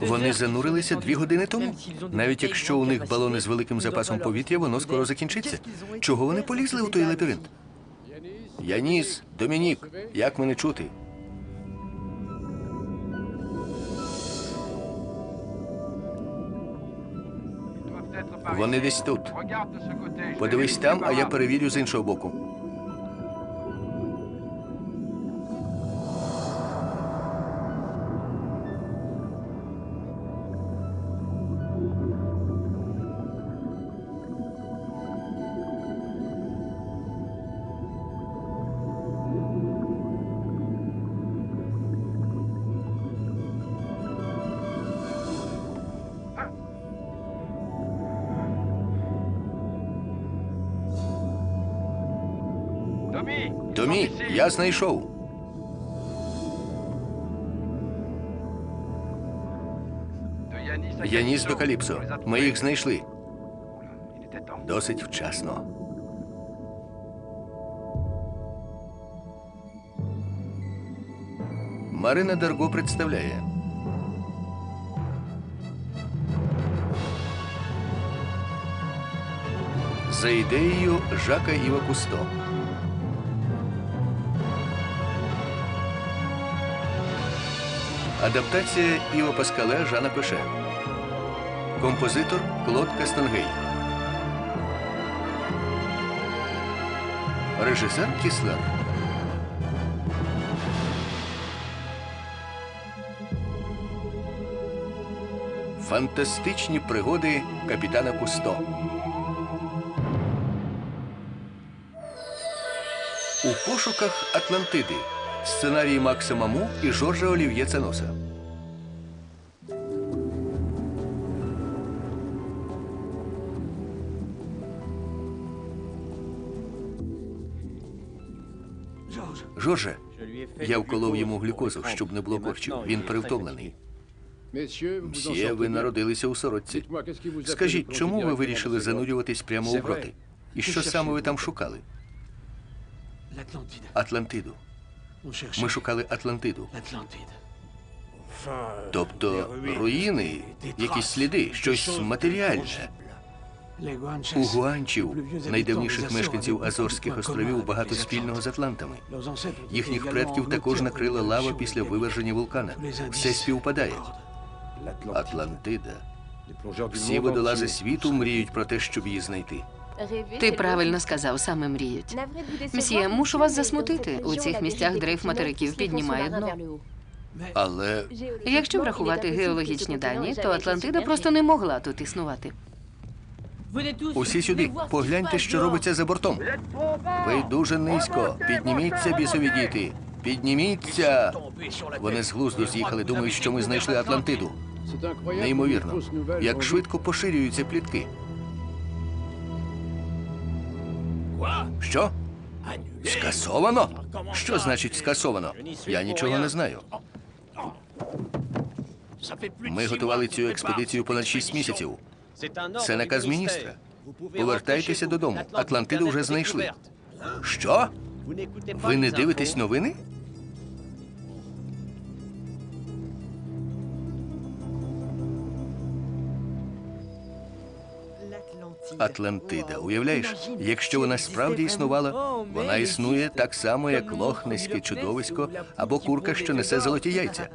Вони занурилися дві години тому. Навіть якщо у них балони з великим запасом повітря, воно скоро закінчиться. Чого вони полізли у той лабіринт? Яніс, Домінік, як мене чути? Вони десь тут. Подивись там, а я перевірю з іншого боку. Томі, я знайшов. Яніс до Каліпсо. Ми їх знайшли. Досить вчасно. Марина Дарго представляє. За ідеєю Жака Іва Кусто. Адаптація Іва Паскале Жана Пеше. Композитор Клод Кастангей. Режисер Кіслер. Фантастичні пригоди капітана Кусто. У пошуках Атлантиди. Сценарій Макса Маму і Жоржа Олів'є Ценоса. Жорже, я вколов йому глюкозу, щоб не було корчів. Він перевтомлений. Мсьє, ви народилися у сорочці. Скажіть, чому ви вирішили занурюватись прямо у гроти? І що саме ви там шукали? Атлантиду. Ми шукали Атлантиду. Тобто руїни, якісь сліди, щось матеріальне. У гуанчів, найдавніших мешканців Азорських островів, багато спільного з атлантами. Їхніх предків також накрила лава після виверження вулкана. Все співпадає. Атлантида. Всі водолази світу мріють про те, щоб її знайти. Ти правильно сказав, саме мріють. Мсьє, мушу вас засмутити. У цих місцях дрейф материків піднімає дно. Але Якщо врахувати геологічні дані, то Атлантида просто не могла тут існувати. усі сюди, погляньте, що робиться за бортом. Ви дуже низько. Підніміться, бісові діти. Підніміться. Вони з глузду з'їхали, думають, що ми знайшли Атлантиду. Неймовірно, як швидко поширюються плітки. Що? Скасовано? Що значить скасовано? Я нічого не знаю. Ми готували цю експедицію понад шість місяців. Це наказ міністра. Повертайтеся додому. Атлантиду вже знайшли. Що? Ви не дивитесь новини? Атлантида, уявляєш, якщо вона справді існувала, вона існує так само, як лохнеське чудовисько або курка, що несе золоті яйця.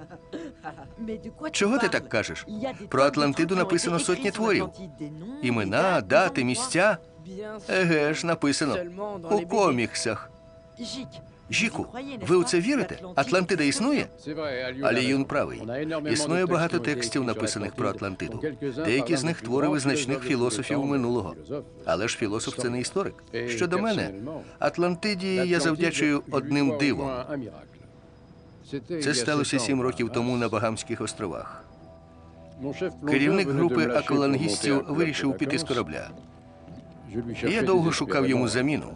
Чого ти так кажеш? Про Атлантиду написано сотні творів. Імена, дати, місця. Еге ж, написано у коміксах. Жіку, ви у це вірите? Атлантида існує? Але Юн правий. Існує багато текстів, написаних про Атлантиду. Деякі з них твори визначних філософів минулого. Але ж філософ це не історик. Щодо мене, Атлантиді я завдячую одним дивом. Це сталося сім років тому на Багамських островах. Керівник групи аквалангістів вирішив піти з корабля. Я довго шукав йому заміну,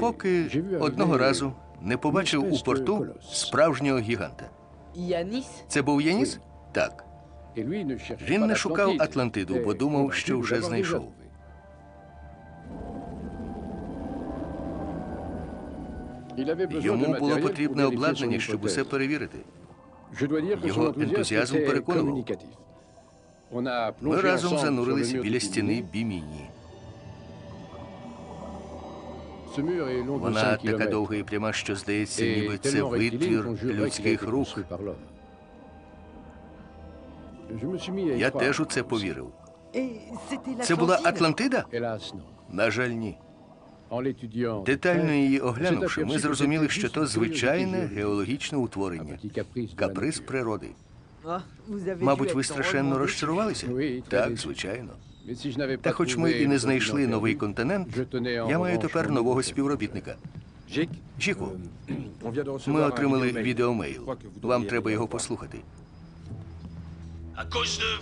поки одного разу не побачив у порту справжнього гіганта. Це був Яніс? Так. Він не шукав Атлантиду, бо думав, що вже знайшов. Йому було потрібне обладнання, щоб усе перевірити. Його ентузіазм переконував. Ми разом занурились біля стіни Біміні. Вона така довга і пряма, що здається, ніби це витвір людських рук. Я теж у це повірив. Це була Атлантида? На жаль, ні. Детально її оглянувши, ми зрозуміли, що то звичайне геологічне утворення, каприз природи. Мабуть, ви страшенно розчарувалися? Так, звичайно. Та хоч ми і не знайшли новий континент, я маю тепер нового співробітника. Жіку, ми отримали відеомейл. Вам треба його послухати.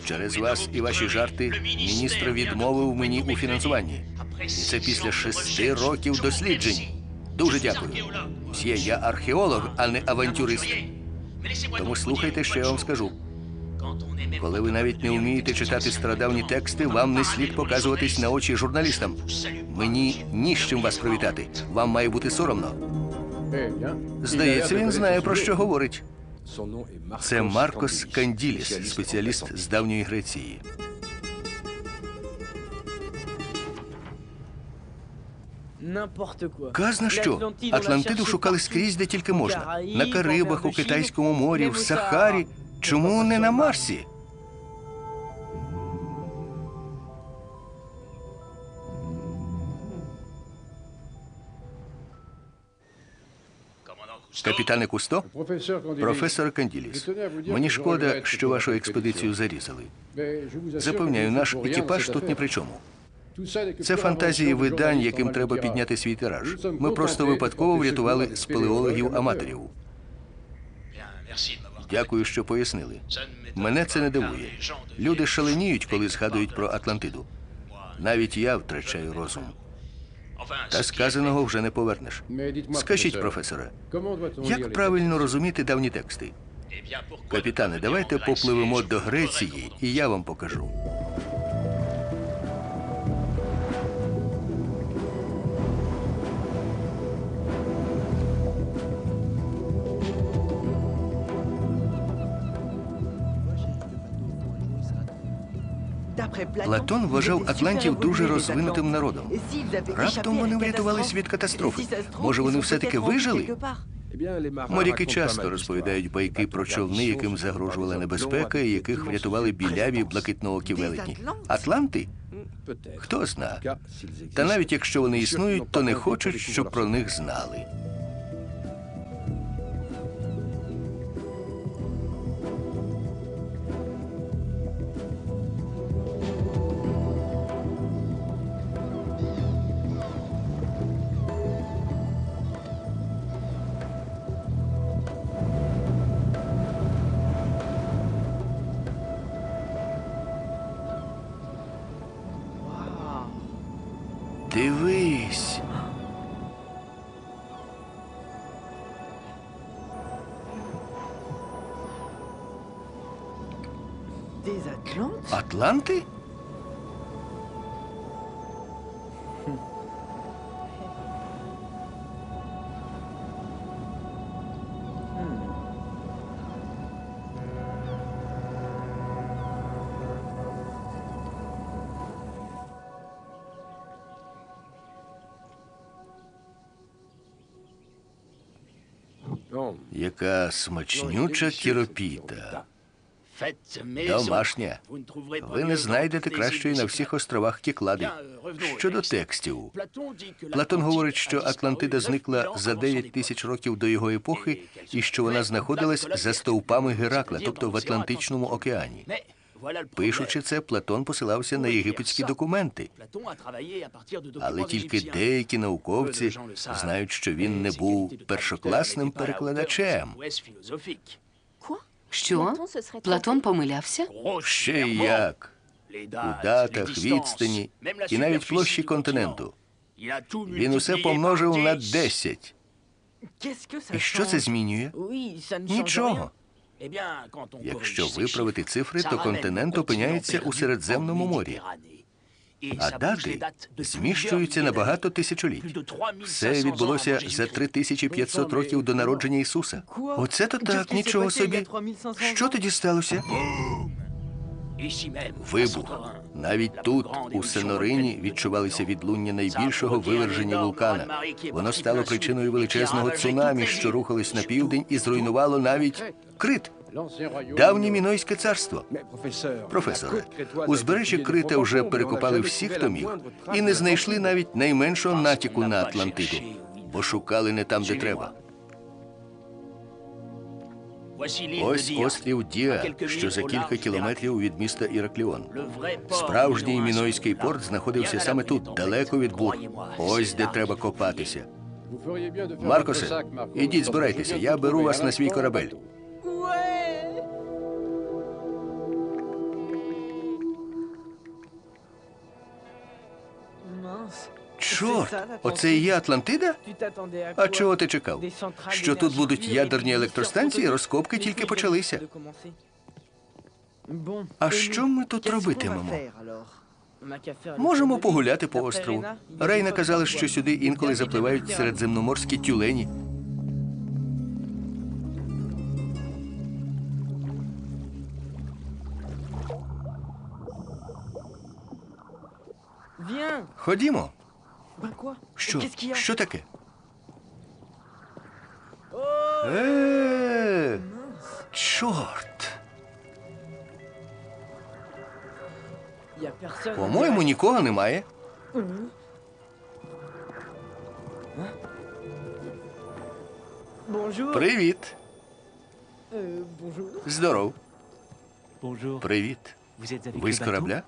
Через вас і ваші жарти міністр відмовив мені у фінансуванні. І це після шести років досліджень. Дуже дякую. Мсьє, я археолог, а не авантюрист. Тому слухайте, що я вам скажу. Коли ви навіть не вмієте читати стародавні тексти, вам не слід показуватись на очі журналістам. Мені ні з чим вас привітати. Вам має бути соромно. Здається, він знає про що говорить. Це Маркос Канділіс, спеціаліст з давньої Греції. Казна що? Атлантиду шукали скрізь, де тільки можна. На Карибах, у Китайському морі, в Сахарі. Чому не на Марсі? Капітане Кусто? Професор Канділіс, мені шкода, що вашу експедицію зарізали. Запевняю, наш екіпаж тут ні при чому. Це фантазії видань, яким треба підняти свій тираж. Ми просто випадково врятували спелеологів-аматорів. Дякую, що пояснили. Мене це не дивує. Люди шаленіють, коли згадують про Атлантиду. Навіть я втрачаю розум. Та сказаного вже не повернеш. Скажіть, професоре, як правильно розуміти давні тексти? Капітане, давайте попливемо до Греції, і я вам покажу. Платон вважав атлантів дуже розвинутим народом. Раптом вони врятувались від катастрофи. Може, вони все-таки вижили? Моряки часто розповідають байки про човни, яким загрожувала небезпека, і яких врятували біляві блакитноокі велетні. Атланти? Хто зна? Та навіть якщо вони існують, то не хочуть, щоб про них знали. Атланти? Яка смачнюча кіропіта. Домашня. Ви не знайдете кращої на всіх островах Кіклади. Щодо текстів, Платон говорить, що Атлантида зникла за 9 тисяч років до його епохи і що вона знаходилась за стовпами Геракла, тобто в Атлантичному океані. Пишучи це, Платон посилався на єгипетські документи, але тільки деякі науковці знають, що він не був першокласним перекладачем. Що? Платон помилявся? Ще як у датах, відстані і навіть площі континенту. Він усе помножив на 10. Qu'est-ce que ça І що це змінює? Нічого. Якщо виправити цифри, то континент опиняється у Середземному морі. А дати зміщуються на багато тисячоліть. Все відбулося за 3500 років до народження Ісуса. Оце то так, нічого собі. Що тоді сталося? Вибух. Навіть тут, у Сенорині, відчувалися відлуння найбільшого виверження вулкана. Воно стало причиною величезного цунамі, що рухалось на південь і зруйнувало навіть Крит, давнє Мінойське царство. Професоре, узбережжя Крита вже перекопали всі, хто міг, і не знайшли навіть найменшого натяку на Атлантиду, бо шукали не там, де треба. Ось острів Діа, що за кілька кілометрів від міста Іракліон. Справжній мінойський порт знаходився саме тут, далеко від бур. Ось де треба копатися. Маркосе, ідіть, збирайтеся, я беру вас на свій корабель. Чорт, оце і є Атлантида? А чого ти чекав? Що тут будуть ядерні електростанції, розкопки тільки почалися. А що ми тут робитимемо? Можемо погуляти по острову. Рейна казала, що сюди інколи запливають середземноморські тюлені. Ходімо. Що? Що таке? Е, чорт. По-моєму, нікого немає. Привіт. Здоров. Привіт. Ви з корабля?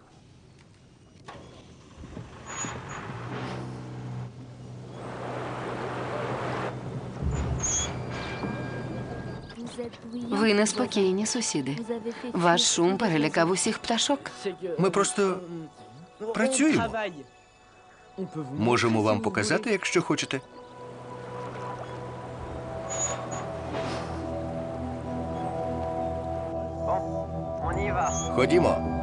Ви неспокійні, сусіди. Ваш шум перелякав усіх пташок. Ми просто працюємо. Можемо вам показати, якщо хочете. Ходімо.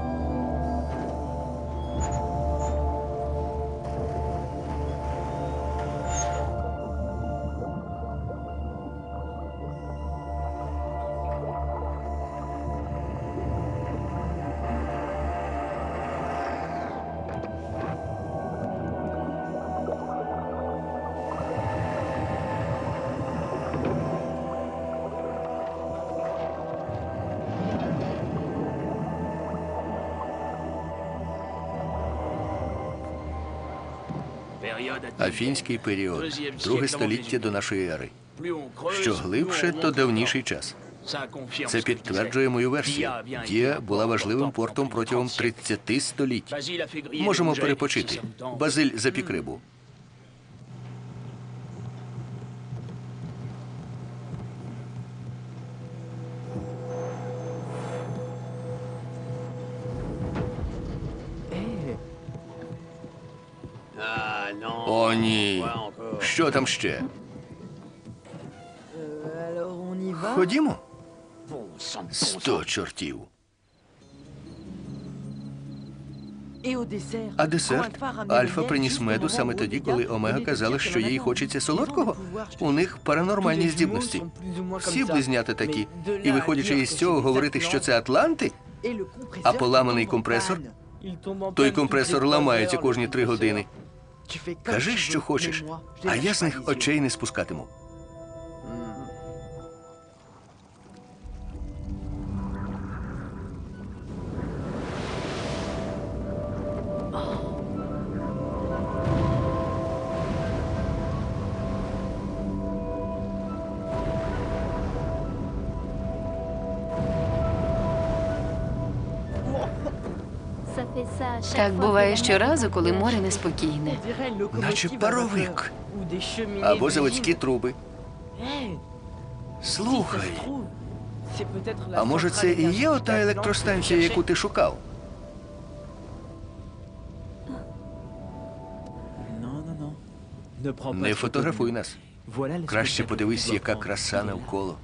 Афінський період, друге століття до нашої ери. Що глибше, то давніший час. Це підтверджує мою версію. Дія була важливим портом протягом 30 століть. Можемо перепочити. Базиль запік рибу. Що там ще? Ходімо. Сто чортів. А десерт? Альфа приніс меду саме тоді, коли Омега казала, що їй хочеться солодкого. У них паранормальні здібності. Всі близнята такі. І виходячи із цього, говорити, що це Атланти, а поламаний компресор, той компресор ламається кожні три години. Кажи, що хочеш, а я з них очей не спускатиму. Так буває щоразу, коли море неспокійне. Наче паровик. Або заводські труби. Слухай, а може це і є ота електростанція, яку ти шукав? Не фотографуй нас. Краще подивись, яка краса навколо.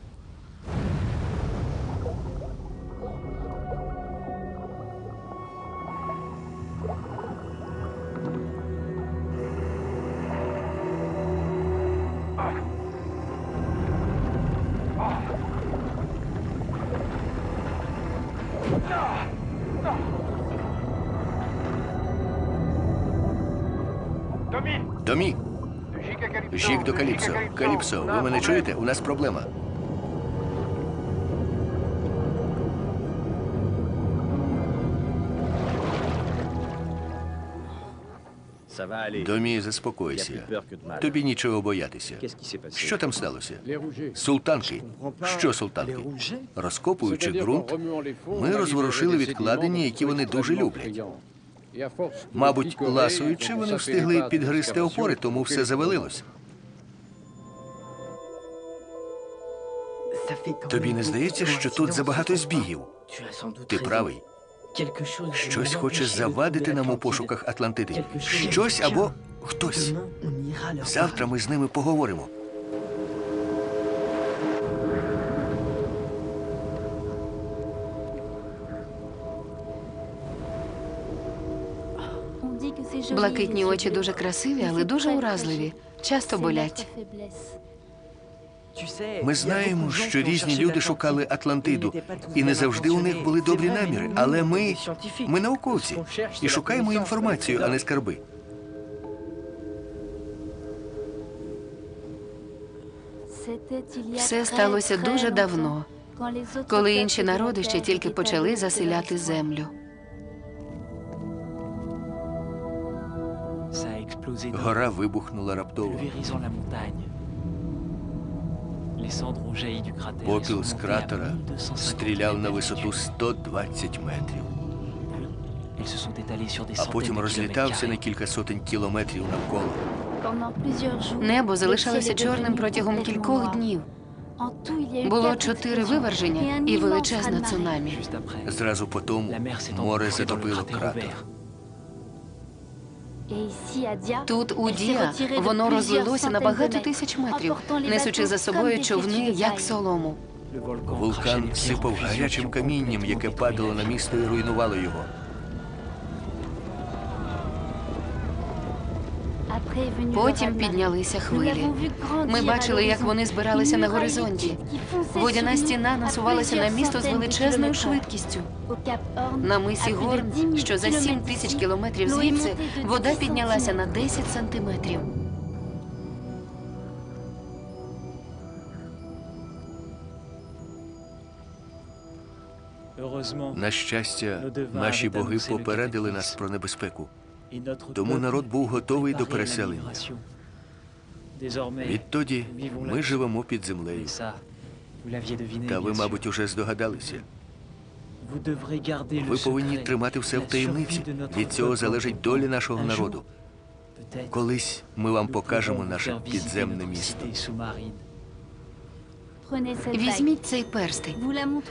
Каліпсо. Каліпсо, ви мене чуєте? У нас проблема. Домі, заспокойся. Тобі нічого боятися. Що там сталося? Султанки. Що султанки? Розкопуючи ґрунт, ми розворушили відкладення, які вони дуже люблять. Мабуть, ласуючи, вони встигли підгризти опори, тому все завалилось. Тобі не здається, що тут забагато збігів? Ти правий. Щось хоче завадити нам у пошуках Атлантиди. Щось або хтось. Завтра ми з ними поговоримо. Блакитні очі дуже красиві, але дуже уразливі. Часто болять. Ми знаємо, що різні люди шукали. Атлантиду, і не завжди у них були добрі наміри. Але ми, ми науковці і шукаємо інформацію, а не скарби. Все сталося дуже давно, коли інші народи ще тільки почали заселяти землю. Гора вибухнула раптово. Попіл з кратера стріляв на висоту 120 метрів, а потім розлітався на кілька сотень кілометрів навколо. Небо залишалося чорним протягом кількох днів. Було чотири виверження і величезна цунамі. Зразу по тому море затопило кратер. Тут у Дія воно розлилося на багато тисяч метрів, несучи за собою човни, як солому. Вулкан сипав гарячим камінням, яке падало на місто і руйнувало його. Потім піднялися хвилі. Ми бачили, як вони збиралися на горизонті. Водяна стіна насувалася на місто з величезною швидкістю. На мисі Горн, що за 7 тисяч кілометрів звідси, вода піднялася на 10 сантиметрів. На щастя, наші боги попередили нас про небезпеку. Тому народ був готовий до переселення. Відтоді ми живемо під землею. Та ви, мабуть, уже здогадалися. Ви повинні тримати все в таємниці. Від цього залежить доля нашого народу. Колись ми вам покажемо наше підземне місто. Візьміть цей перстень.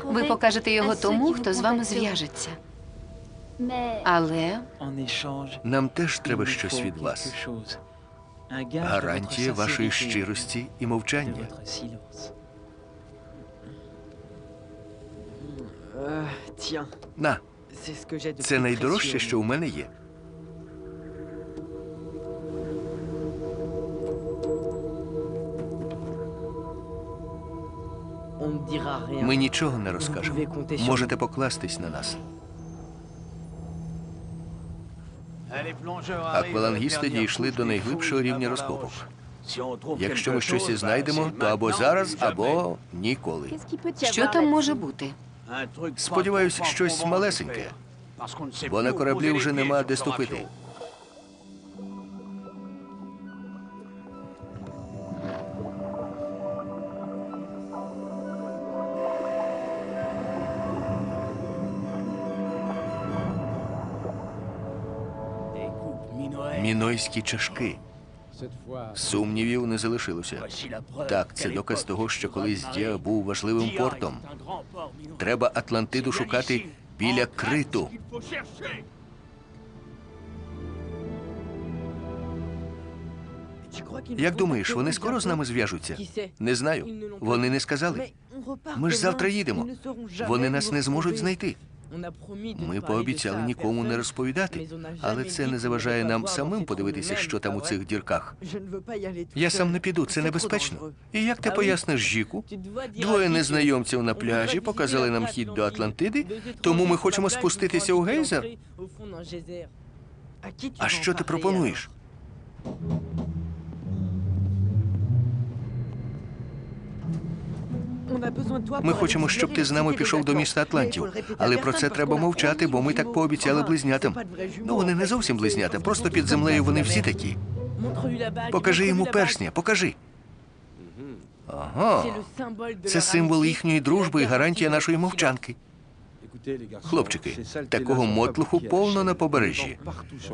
Ви покажете його тому, хто з вами зв'яжеться. Але Нам теж треба щось від вас. Гарантія вашої щирості і мовчання. Euh, На, це найдорожче, що у мене є. Ми нічого не розкажемо. Можете покластись на нас. Аквалангісти дійшли до найглибшого рівня розкопок. Якщо ми щось і знайдемо, то або зараз, або ніколи. що там може бути? Сподіваюсь, щось малесеньке, бо на кораблі вже нема де ступити. Мінойські чашки. Сумнівів не залишилося. Так, це доказ того, що колись Діа був важливим портом. Треба Атлантиду шукати біля криту. Як думаєш, вони скоро з нами зв'яжуться? Не знаю. Вони не сказали. Ми ж завтра їдемо. Вони нас не зможуть знайти. Ми пообіцяли нікому не розповідати, але це не заважає нам самим подивитися, що там у цих дірках. Я сам не піду, це небезпечно. І як ти поясниш Жіку? Двоє незнайомців на пляжі показали нам хід до. Атлантиди, тому ми хочемо спуститися у гейзер. А що ти пропонуєш? Ми хочемо, щоб ти з нами пішов до міста Атлантів. Але про це треба мовчати, бо ми так пообіцяли близнятам. Ну, вони не зовсім близнята, просто під землею вони всі такі. Покажи йому персня, покажи. Ага. Це символ їхньої дружби і гарантія нашої мовчанки. Хлопчики, такого мотлуху повно на побережжі.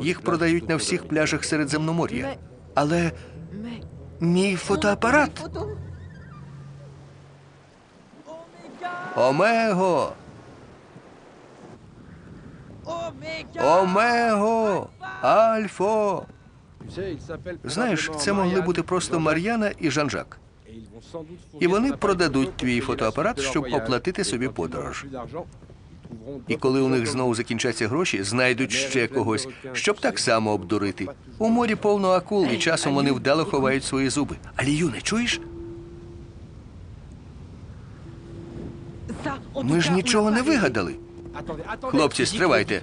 Їх продають на всіх пляжах Середземномор'я. Але мій фотоапарат. Омего! Омего! Альфо! Знаєш, це могли бути просто Мар'яна і Жан-Жак. І вони продадуть твій фотоапарат, щоб оплатити собі подорож. І коли у них знову закінчаться гроші, знайдуть ще когось, щоб так само обдурити. У морі повно акул, і часом вони вдало ховають свої зуби. Алію, не чуєш? Ми ж нічого не вигадали. Хлопці, стривайте.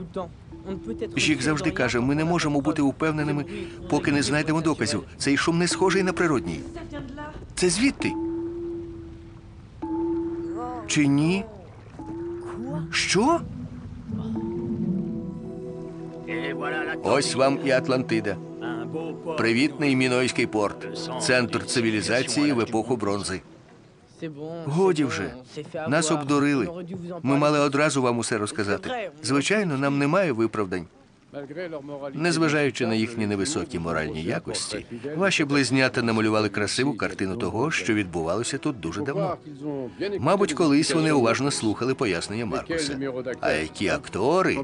Жік завжди каже, ми не можемо бути упевненими, поки не знайдемо доказів. Цей шум не схожий на природній. Це звідти. Чи ні? Що? Ось вам і Атлантида. Привітний Мінойський порт. Центр цивілізації в епоху бронзи. Годі вже. Нас обдурили. Ми мали одразу вам усе розказати. Звичайно, нам немає виправдань. Незважаючи на їхні невисокі моральні якості, ваші близнята намалювали красиву картину того, що відбувалося тут дуже давно. Мабуть, колись вони уважно слухали пояснення Маркуса. А які актори?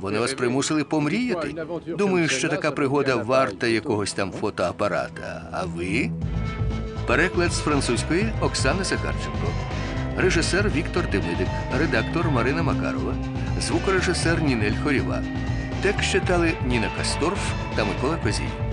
Вони вас примусили помріяти. Думаю, що така пригода варта якогось там фотоапарата. А ви? Переклад з французької Оксани Сахарченко. Режисер Віктор Демидик, редактор Марина Макарова, звукорежисер Нінель Хоріва. Текст читали Ніна Касторф та Микола Козій.